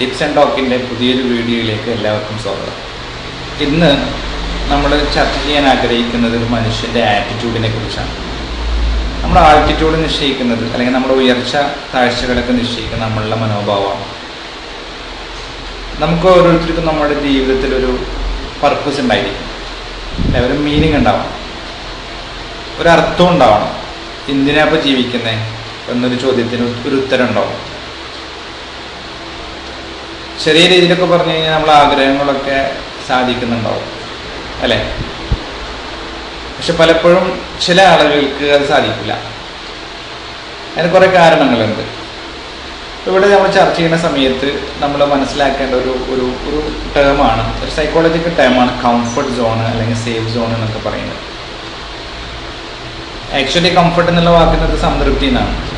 Tips and ടോക്കിന്റെ പുതിയൊരു വീഡിയോയിലേക്ക് എല്ലാവർക്കും സ്വാഗതം. ഇന്ന് നമ്മൾ ചർച്ച ചെയ്യാൻ ആഗ്രഹിക്കുന്നത് ഒരു മനുഷ്യന്റെ ആറ്റിറ്റ്യൂഡിനെ കുറിച്ചാണ്. നമ്മുടെ ആറ്റിറ്റ്യൂഡ് നിശ്ചയിക്കുന്നത് അല്ലെങ്കിൽ നമ്മുടെ ഉയർച്ച താഴ്ചകളൊക്കെ നിശ്ചയിക്കുന്ന നമ്മളുടെ മനോഭാവമാണ്. നമുക്ക് ഓരോരുത്തർക്കും നമ്മുടെ ജീവിതത്തിൽ ഒരു പർപ്പസ് ഉണ്ടായിരിക്കും. ഒരു മീനിങ് ഉണ്ടാവണം. ഒരർത്ഥം ഉണ്ടാവണം. എന്തിനാ ഇപ്പോൾ ജീവിക്കുന്നത് എന്നൊരു ചോദ്യത്തിന് ഒരു ഉത്തരം ഉണ്ടാവും. ചെറിയ രീതിയിലൊക്കെ പറഞ്ഞു കഴിഞ്ഞാൽ നമ്മൾ ആഗ്രഹങ്ങളൊക്കെ സാധിക്കുന്നുണ്ടാവും. അല്ലേ? പക്ഷെ പലപ്പോഴും ചില ആളുകൾക്ക് അത് സാധിക്കില്ല. അതിന് കുറേ കാരണങ്ങളുണ്ട്. ഇവിടെ നമ്മൾ ചർച്ച ചെയ്യുന്ന സമയത്ത് നമ്മൾ മനസ്സിലാക്കേണ്ട ഒരു ഒരു ഒരു ടേമാണ് ഒരു സൈക്കോളജിക്കൽ ടേമാണ് കംഫർട്ട് സോൺ അല്ലെങ്കിൽ സേഫ് സോൺ എന്നൊക്കെ പറയുന്നത്. ആക്ച്വലി കംഫർട്ട് എന്നുള്ള വാക്കുന്നത് സംതൃപ്തി എന്നാണ്.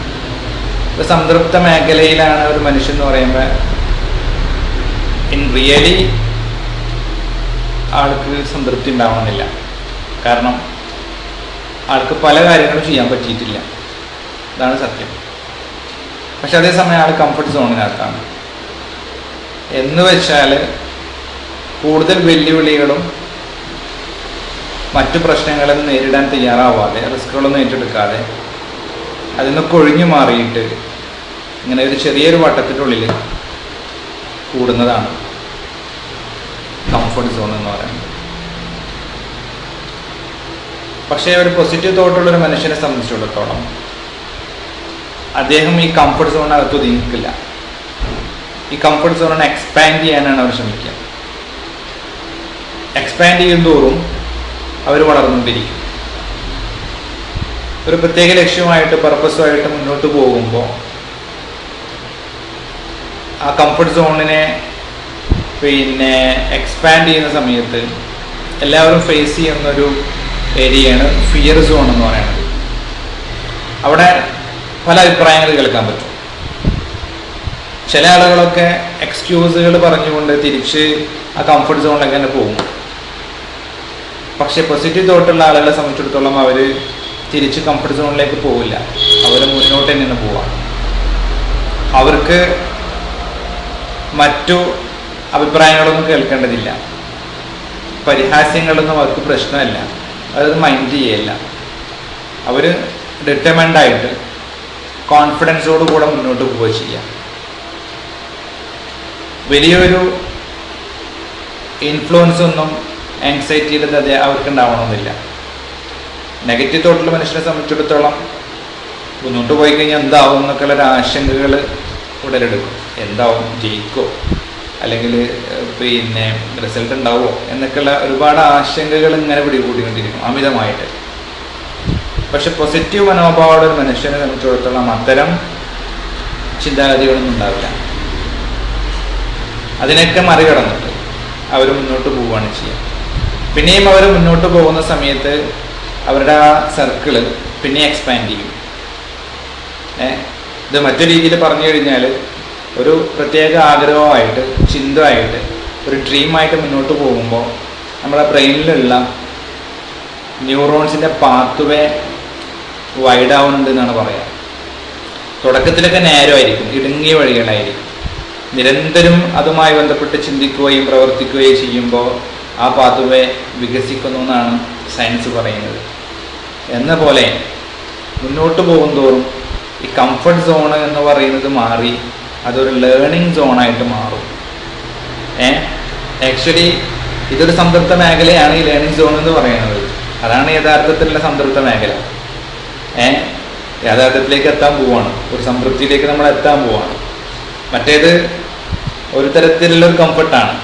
സംതൃപ്ത മേഖലയിലാണ് ഒരു മനുഷ്യൻ എന്ന് പറയുമ്പോൾ ഇൻ റിയലി ആൾക്ക് സംതൃപ്തി ഉണ്ടാവണമെന്നില്ല. കാരണം ആൾക്ക് പല കാര്യങ്ങളും ചെയ്യാൻ പറ്റിയിട്ടില്ല. ഇതാണ് സത്യം. പക്ഷെ അതേസമയം ആൾ കംഫർട്ട് സോണിനകത്താണ് എന്ന് വെച്ചാൽ കൂടുതൽ വെല്ലുവിളികളും മറ്റു പ്രശ്നങ്ങളും നേരിടാൻ തയ്യാറാവാതെ റിസ്കുകളൊന്നും ഏറ്റെടുക്കാതെ അതിൽ നിന്നൊക്കെ ഒഴിഞ്ഞു മാറിയിട്ട് ഇങ്ങനെ ഒരു ചെറിയൊരു വട്ടത്തിനുള്ളിൽ കൂടുന്നതാണ്. കംഫർട്ട് സോൺ എന്ന് പറയുന്നത്. പക്ഷേ ഒരു പോസിറ്റീവ് തോട്ടുള്ള ഒരു മനുഷ്യനെ സംബന്ധിച്ചിടത്തോളം അദ്ദേഹം ഈ കംഫർട്ട് സോണിനകത്ത് ഒതുങ്ങിക്കില്ല. ഈ കംഫർട്ട് സോണിനെ എക്സ്പാൻഡ് ചെയ്യാനാണ് അവർ ശ്രമിക്കുക. എക്സ്പാൻഡ് ചെയ്യും തോറും അവർ വളർന്നുകൊണ്ടിരിക്കും. ഒരു പ്രത്യേക ലക്ഷ്യമായിട്ട് പർപ്പസുമായിട്ട് മുന്നോട്ട് പോകുമ്പോൾ ആ കംഫർട്ട് സോണിനെ പിന്നെ എക്സ്പാൻഡ് ചെയ്യുന്ന സമയത്ത് എല്ലാവരും ഫേസ് ചെയ്യുന്ന ഒരു ഏരിയയാണ് ഫിയർ സോൺ എന്ന് പറയുന്നത്. അവിടെ പല അഭിപ്രായങ്ങൾ കേൾക്കാൻ പറ്റും. ചില ആളുകളൊക്കെ എക്സ്ക്യൂസുകൾ പറഞ്ഞുകൊണ്ട് തിരിച്ച് ആ കംഫർട്ട് സോണിലേക്ക് തന്നെ പോകും. പക്ഷെ പോസിറ്റീവ് തോട്ടുള്ള ആളുകളെ സംബന്ധിച്ചിടത്തോളം അവർ തിരിച്ച് കംഫർട്ട് സോണിലേക്ക് പോവില്ല. അവർ മുന്നോട്ട് തന്നെ പോവാം അവർക്ക് മറ്റു അഭിപ്രായങ്ങളൊന്നും കേൾക്കേണ്ടതില്ല. പരിഹാസ്യങ്ങളൊന്നും അവർക്ക് പ്രശ്നമല്ല. അവരത് മൈൻഡ് ചെയ്യല്ല. അവർ ഡിറ്റർമൻഡ് ആയിട്ട് കോൺഫിഡൻസോട് കൂടെ മുന്നോട്ട് പോവുക ചെയ്യാം. വലിയൊരു ഇൻഫ്ലുവൻസ് ഒന്നും ആങ്സൈറ്റിയുടെ അത് അവർക്ക് ഉണ്ടാവണമെന്നില്ല നെഗറ്റീവ് തോട്ടിൽ മനുഷ്യനെ സംബന്ധിച്ചിടത്തോളം മുന്നോട്ട് പോയി കഴിഞ്ഞാൽ എന്താവും എന്നൊക്കെയുള്ള ഒരു ആശങ്കകൾ ഉടലെടുക്കും. എന്താവും ജയിക്കോ? അല്ലെങ്കിൽ പിന്നെ റിസൾട്ട് ഉണ്ടാവുമോ? എന്നൊക്കെയുള്ള ഒരുപാട് ആശങ്കകൾ ഇങ്ങനെ പിടികൂടിക്കൊണ്ടിരിക്കും അമിതമായിട്ട്. പക്ഷെ പോസിറ്റീവ് മനോഭാവമുള്ള ഒരു മനുഷ്യനെ സംബന്ധിച്ചിടത്തോളം അത്തരം ചിന്താഗതികളൊന്നും ഉണ്ടാവില്ല. അതിനൊക്കെ മറികടന്നിട്ട് അവർ മുന്നോട്ട് പോവുകയാണ് ചെയ്യുക. പിന്നെയും അവർ മുന്നോട്ട് പോകുന്ന സമയത്ത് അവരുടെ ആ സർക്കിൾ പിന്നെ എക്സ്പാൻഡ് ചെയ്യും. ഏഹ് ഇത് മറ്റു രീതിയിൽ പറഞ്ഞു കഴിഞ്ഞാൽ ഒരു പ്രത്യേക ആഗ്രഹമായിട്ട് ചിന്തമായിട്ട് ഒരു ഡ്രീമായിട്ട് മുന്നോട്ട് പോകുമ്പോൾ നമ്മുടെ ബ്രെയിനിലുള്ള ന്യൂറോൺസിന്റെ പാത്വേ വൈഡ് ആവുന്നുണ്ട് എന്നാണ് പറയുക തുടക്കത്തിലൊക്കെ നേരമായിരിക്കും ഇടുങ്ങിയ വഴികളായിരിക്കും നിരന്തരം അതുമായി ബന്ധപ്പെട്ട് ചിന്തിക്കുകയും പ്രവർത്തിക്കുകയും ചെയ്യുമ്പോൾ ആ പാത്വേ വികസിക്കുന്നു എന്നാണ് സയൻസ് പറയുന്നത്. എന്ന പോലെ മുന്നോട്ട് പോകുന്തോറും ഈ കംഫർട്ട് സോൺ എന്ന് പറയുന്നത് മാറി അതൊരു ലേണിംഗ് സോണായിട്ട് മാറും. ഏ? ആക്ച്വലി ഇതൊരു സംതൃപ്ത മേഖലയാണ് ഈ ലേണിംഗ് സോൺ എന്ന് പറയുന്നത്. അതാണ് യഥാർത്ഥത്തിലുള്ള സംതൃപ്ത മേഖല. ഏ? യാഥാർത്ഥ്യത്തിലേക്ക് എത്താൻ പോവാണ്. ഒരു സംതൃപ്തിയിലേക്ക് നമ്മൾ എത്താൻ പോവാണ്. മറ്റേത് ഒരു തരത്തിലുള്ള ഒരു കംഫർട്ടാണ്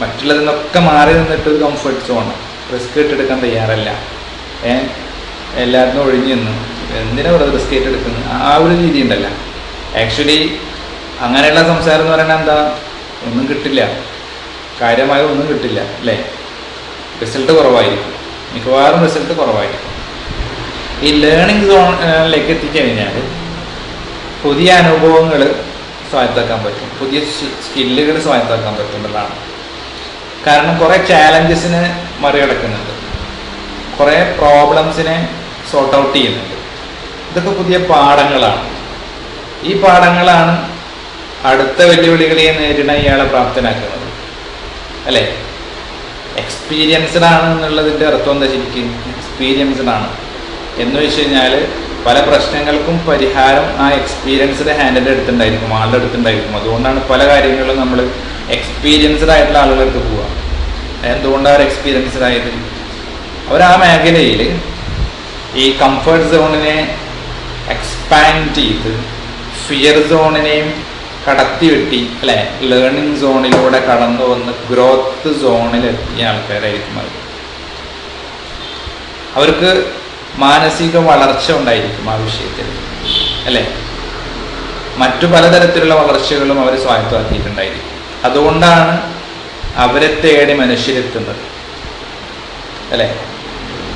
മറ്റുള്ളതിൽ നിന്നൊക്കെ മാറി നിന്നിട്ട് ഒരു കംഫർട്ട് സോൺ റിസ്ക് ഏറ്റെടുക്കാൻ തയ്യാറല്ല. ഏ? എല്ലാത്തിനും ഒഴിഞ്ഞു നിന്ന് എന്തിനാ വെറുതെ റിസ്ക് ഏറ്റെടുക്കുന്നത്? ആ ഒരു രീതി ഉണ്ടല്ല. ആക്ച്വലി അങ്ങനെയുള്ള സംസാരം എന്ന് പറയുന്നത് എന്താ? ഒന്നും കിട്ടില്ല. കാര്യമായ ഒന്നും കിട്ടില്ല അല്ലേ? റിസൾട്ട് കുറവായിരിക്കും. മിക്കവാറും റിസൾട്ട് കുറവായിരിക്കും. ഈ ലേണിംഗ് സോണിലേക്ക് എത്തിക്കഴിഞ്ഞാൽ പുതിയ അനുഭവങ്ങൾ സ്വായത്താക്കാൻ പറ്റും. പുതിയ സ്കില്ലുകൾ സ്വായത്താക്കാൻ പറ്റുന്നതാണ് കാരണം കുറേ ചാലഞ്ചസിനെ മറികടക്കുന്നുണ്ട്. കുറേ പ്രോബ്ലംസിനെ സോർട്ട് ഔട്ട് ചെയ്യുന്നുണ്ട്. ഇതൊക്കെ പുതിയ പാഠങ്ങളാണ്. ഈ പാഠങ്ങളാണ് അടുത്ത വെല്ലുവിളികളെ നേരിടാൻ ഇയാളെ പ്രാപ്തനാക്കുന്നത്. അല്ലേ? എക്സ്പീരിയൻസ്ഡ് ആണ് എന്നുള്ളതിന്റെ അർത്ഥം എന്താ ശരിക്കും? എക്സ്പീരിയൻസ്ഡ് ആണ് എന്ന് വെച്ച് കഴിഞ്ഞാൽ പല പ്രശ്നങ്ങൾക്കും പരിഹാരം ആ എക്സ്പീരിയൻസ്ഡ് ഹാൻഡിന്റെ അടുത്തുണ്ടായിരിക്കും ആളുടെ അടുത്തുണ്ടായിരിക്കും. അതുകൊണ്ടാണ് പല കാര്യങ്ങളും നമ്മൾ എക്സ്പീരിയൻസ്ഡ് ആയിട്ടുള്ള ആളുകൾക്ക് പോവുക എന്തുകൊണ്ടാണ് അവർ എക്സ്പീരിയൻസ്ഡ് ആയത് അവർ ആ മേഖലയിൽ ഈ കംഫർട്ട് സോണിനെ എക്സ്പാൻഡ് ചെയ്ത് ഫിയർ സോണിനെയും കടത്തി വെട്ടി അല്ലെ? ലേണിംഗ് സോണിലൂടെ കടന്നു വന്ന് ഗ്രോത്ത് സോണിലെത്തിയ ആൾക്കാരായിരിക്കും അവർ. അവർക്ക് മാനസിക വളർച്ച ഉണ്ടായിരിക്കും ആ വിഷയത്തിൽ അല്ലേ? മറ്റു പലതരത്തിലുള്ള വളർച്ചകളും അവർ സ്വായത്തമാക്കിയിട്ടുണ്ടായിരിക്കും. അതുകൊണ്ടാണ് അവരെ തേടി മനുഷ്യരെത്തുന്നത് അല്ലേ?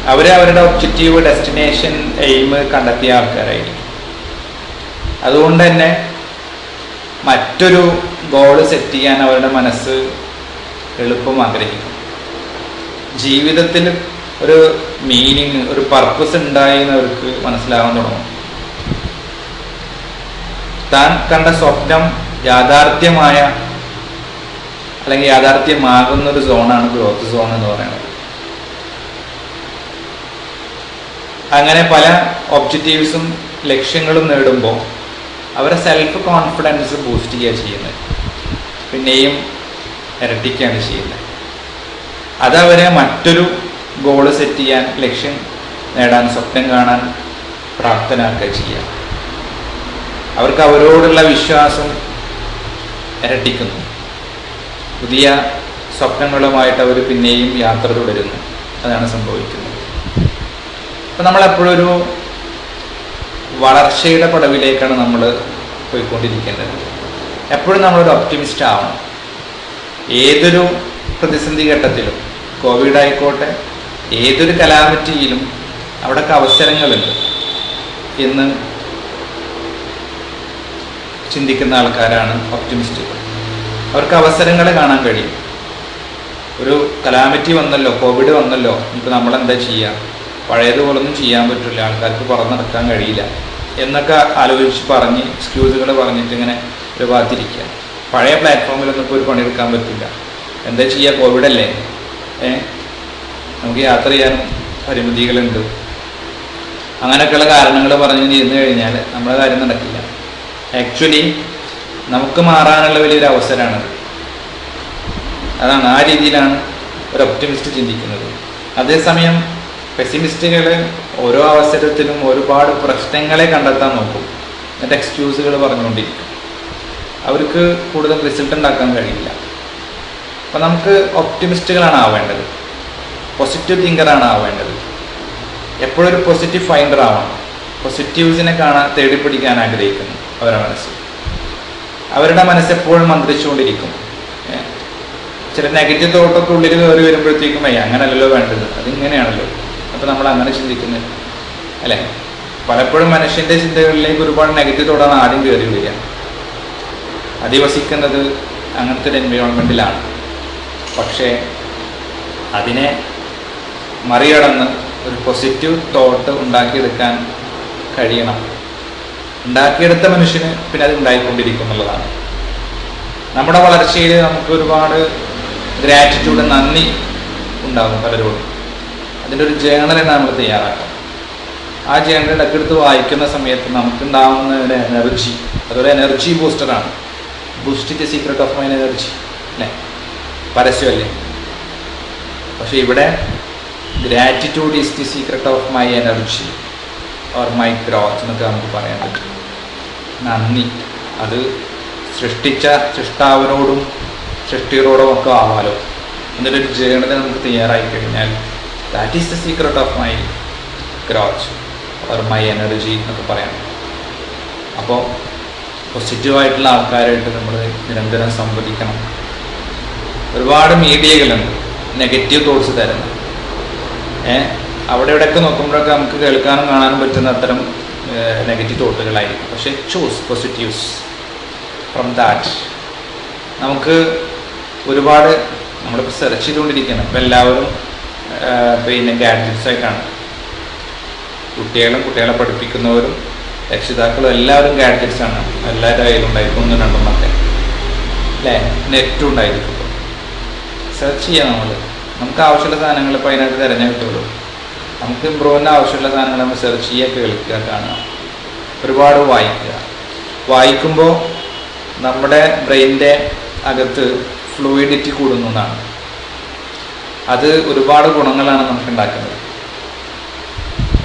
അവരെ അവരുടെ ഒബ്ജക്റ്റീവ് ഡെസ്റ്റിനേഷൻ എയിം കണ്ടെത്തിയ ആൾക്കാരായിരിക്കും. അതുകൊണ്ട് തന്നെ മറ്റൊരു ഗോൾ സെറ്റ് ചെയ്യാൻ അവരുടെ മനസ്സ് എളുപ്പം ആഗ്രഹിക്കും. ജീവിതത്തിൽ ഒരു മീനിങ് ഒരു പർപ്പസ് ഉണ്ടായി എന്ന് അവർക്ക് മനസ്സിലാവാൻ തുടങ്ങും. താൻ കണ്ട സ്വപ്നം യാഥാർത്ഥ്യമായ അല്ലെങ്കിൽ യാഥാർത്ഥ്യമാകുന്ന ഒരു സോണാണ് ഗ്രോത്ത് സോൺ എന്ന് പറയുന്നത്. അങ്ങനെ പല ഒബ്ജക്റ്റീവ്സും ലക്ഷ്യങ്ങളും നേടുമ്പോൾ അവരെ സെൽഫ് കോൺഫിഡൻസ് ബൂസ്റ്റ് ചെയ്യുക ചെയ്യുന്നത്. പിന്നെയും ഇരട്ടിക്കുകയാണ് ചെയ്യുന്നത്. അതവരെ മറ്റൊരു ഗോൾ സെറ്റ് ചെയ്യാൻ ലക്ഷ്യം നേടാൻ സ്വപ്നം കാണാൻ പ്രാപ്തനാക്കുക ചെയ്യുക. അവർക്ക് അവരോടുള്ള വിശ്വാസം ഇരട്ടിക്കുന്നു. പുതിയ സ്വപ്നങ്ങളുമായിട്ട് അവർ പിന്നെയും യാത്ര തുടരുന്നു. അതാണ് സംഭവിക്കുന്നത്. അപ്പം നമ്മളെപ്പോഴൊരു വളർച്ചയുടെ പടവിലേക്കാണ് നമ്മൾ പോയിക്കൊണ്ടിരിക്കേണ്ടത്. എപ്പോഴും നമ്മളൊരു ഒപ്റ്റിമിസ്റ്റ് ആവണം. ഏതൊരു പ്രതിസന്ധി ഘട്ടത്തിലും കോവിഡ് ആയിക്കോട്ടെ ഏതൊരു കലാമിറ്റിയിലും അവിടെയൊക്കെ അവസരങ്ങളുണ്ട് എന്ന് ചിന്തിക്കുന്ന ആൾക്കാരാണ് ഒപ്റ്റിമിസ്റ്റുകൾ അവർക്ക് അവസരങ്ങൾ കാണാൻ കഴിയും. ഒരു കലാമിറ്റി വന്നല്ലോ കോവിഡ് വന്നല്ലോ ഇപ്പം നമ്മളെന്താ ചെയ്യുക പഴയതുപോലൊന്നും ചെയ്യാൻ പറ്റില്ല. ആൾക്കാർക്ക് പുറം നടക്കാൻ കഴിയില്ല. എന്നൊക്കെ ആലോചിച്ച് പറഞ്ഞ് എക്സ്ക്യൂസുകൾ പറഞ്ഞിട്ട് ഇങ്ങനെ ഒരു ഭാഗത്തിരിക്കുക പഴയ പ്ലാറ്റ്ഫോമിലൊന്നും ഇപ്പോൾ ഒരു പണിയെടുക്കാൻ പറ്റില്ല. എന്താ ചെയ്യുക കോവിഡ് അല്ലേ? ഏ? നമുക്ക് യാത്ര ചെയ്യാനും പരിമിതികളുണ്ട്. അങ്ങനെയൊക്കെയുള്ള കാരണങ്ങൾ പറഞ്ഞ് ഇരുന്ന് കഴിഞ്ഞാൽ നമ്മുടെ കാര്യം നടക്കില്ല. ആക്ച്വലി നമുക്ക് മാറാനുള്ള വലിയൊരു അവസരമാണ് അതാണ് ആ രീതിയിലാണ് ഒരു ഒപ്റ്റിമിസ്റ്റ് ചിന്തിക്കുന്നത്. അതേസമയം പെസിമിസ്റ്റുകൾ ഓരോ അവസരത്തിലും ഒരുപാട് പ്രശ്നങ്ങളെ കണ്ടെത്താൻ നോക്കും. എന്നിട്ട് എക്സ്ക്യൂസുകൾ പറഞ്ഞുകൊണ്ടിരിക്കും. അവർക്ക് കൂടുതൽ റിസൾട്ട് ഉണ്ടാക്കാൻ കഴിയില്ല. അപ്പം നമുക്ക് ഒപ്റ്റിമിസ്റ്റുകളാണ് ആവേണ്ടത്. പോസിറ്റീവ് തിങ്കറാണ് ആവേണ്ടത്. എപ്പോഴും ഒരു പോസിറ്റീവ് ഫൈൻഡർ ആവണം. പോസിറ്റീവ്സിനെ കാണാൻ തേടി പിടിക്കാൻ ആഗ്രഹിക്കുന്നു അവരുടെ മനസ്സ്. അവരുടെ മനസ്സ് എപ്പോഴും മന്ത്രിച്ചുകൊണ്ടിരിക്കും? ചില നെഗറ്റീവ് തോട്ടൊക്കെ ഉള്ളിൽ കയറി വരുമ്പോഴത്തേക്കും അയ്യ അങ്ങനെയല്ലല്ലോ വേണ്ടത്. അതിങ്ങനെയാണല്ലോ. അപ്പം നമ്മൾ അങ്ങനെ ചിന്തിക്കുന്നത് അല്ലേ? പലപ്പോഴും മനുഷ്യന്റെ ചിന്തകളിലേക്ക് ഒരുപാട് നെഗറ്റീവ് തോടാണ് ആദ്യം കയറി വരിക. അധിവസിക്കുന്നത് അങ്ങനത്തെ ഒരു എൻവയോൺമെന്റിലാണ് പക്ഷേ അതിനെ മറികടന്ന് ഒരു പോസിറ്റീവ് തോട്ട് ഉണ്ടാക്കിയെടുക്കാൻ കഴിയണം. ഉണ്ടാക്കിയെടുത്ത മനുഷ്യന് പിന്നെ അത് ഉണ്ടായിക്കൊണ്ടിരിക്കും എന്നുള്ളതാണ്. നമ്മുടെ വളർച്ചയിൽ നമുക്ക് ഒരുപാട് ഗ്രാറ്റിറ്റ്യൂഡ് നന്ദി ഉണ്ടാകും പലരോടും. അതിന്റെ ഒരു ജേണലാണ് നമ്മൾ തയ്യാറാക്കുക ആ ജേണൽ ഇടയ്ക്കെടുത്ത് വായിക്കുന്ന സമയത്ത് നമുക്കുണ്ടാവുന്ന ഒരു എനർജി അതൊരു energy ബൂസ്റ്ററാണ് boost the secret of my energy അല്ലേ? പരസ്യമല്ലേ? പക്ഷേ ഇവിടെ gratitude is the secret of my energy or my growth എന്നൊക്കെ നമുക്ക് പറയാൻ പറ്റും. നന്ദി. അത് സൃഷ്ടിച്ച സൃഷ്ടാവിനോടും സൃഷ്ടികളോടും ഒക്കെ ആവാലോ. എന്നിട്ടൊരു ജേണൽ നമുക്ക് തയ്യാറായി കഴിഞ്ഞാൽ that is the secret of my growth or my energy എന്നൊക്കെ പറയാം. അപ്പോൾ പോസിറ്റീവായിട്ടുള്ള ആൾക്കാരായിട്ട് നമ്മൾ നിരന്തരം സംവദിക്കണം. ഒരുപാട് മീഡിയകളുണ്ട്. നെഗറ്റീവ് തോട്ട്സ് തരുന്നത് ഏ? അവിടെ ഇവിടെയൊക്കെ നോക്കുമ്പോഴൊക്കെ നമുക്ക് കേൾക്കാനും കാണാനും പറ്റുന്ന അത്തരം നെഗറ്റീവ് തോട്ടുകളായിരിക്കും പക്ഷെ ചൂസ് പോസിറ്റീവ്സ് ഫ്രം ദാറ്റ് നമുക്ക് ഒരുപാട് നമ്മളിപ്പോൾ സെർച്ച് ചെയ്തുകൊണ്ടിരിക്കുകയാണ്. ഇപ്പം എല്ലാവരും പിന്നെ ഗാഡ്ജറ്റ്സ് ആയിട്ടാണ് കുട്ടികളും കുട്ടികളെ പഠിപ്പിക്കുന്നവരും രക്ഷിതാക്കളും എല്ലാവരും ഗാഡ്ജറ്റ്സ് ആണ്. എല്ലാവരുടെ കയ്യിലുണ്ടായിരിക്കും. ഒന്നും രണ്ടെണ്ണൊക്കെ അല്ലേ? നെറ്റും ഉണ്ടായിരിക്കും സെർച്ച് ചെയ്യാം നമ്മൾ നമുക്ക് ആവശ്യമുള്ള സാധനങ്ങൾ ഇപ്പോൾ അതിനകത്ത് തിരഞ്ഞു കിട്ടുള്ളൂ. നമുക്ക് ഇമ്പ്രൂവിന്റെ ആവശ്യമുള്ള സാധനങ്ങൾ നമ്മൾ സെർച്ച് ചെയ്യുക കേൾക്കുക കാണുക. ഒരുപാട് വായിക്കുക. വായിക്കുമ്പോൾ നമ്മുടെ ബ്രെയിനിന്റെ അകത്ത് ഫ്ലൂയിഡിറ്റി കൂടുന്നു എന്നാണ് അത് ഒരുപാട് ഗുണങ്ങളാണ് നമുക്ക് ഉണ്ടാക്കുന്നത്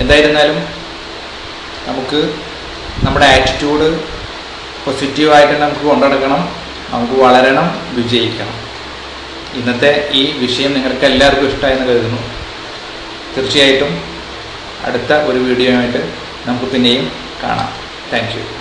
എന്തായിരുന്നാലും നമുക്ക് നമ്മുടെ ആറ്റിറ്റ്യൂഡ് പോസിറ്റീവായിട്ട് നമുക്ക് കൊണ്ടുനടക്കണം നമുക്ക് വളരണം വിജയിക്കണം. ഇന്നത്തെ ഈ വിഷയം നിങ്ങൾക്ക് എല്ലാവർക്കും ഇഷ്ടമായെന്ന് കരുതുന്നു. തീർച്ചയായിട്ടും അടുത്ത ഒരു വീഡിയോ ആയിട്ട് നമുക്ക് പിന്നെയും കാണാം. താങ്ക്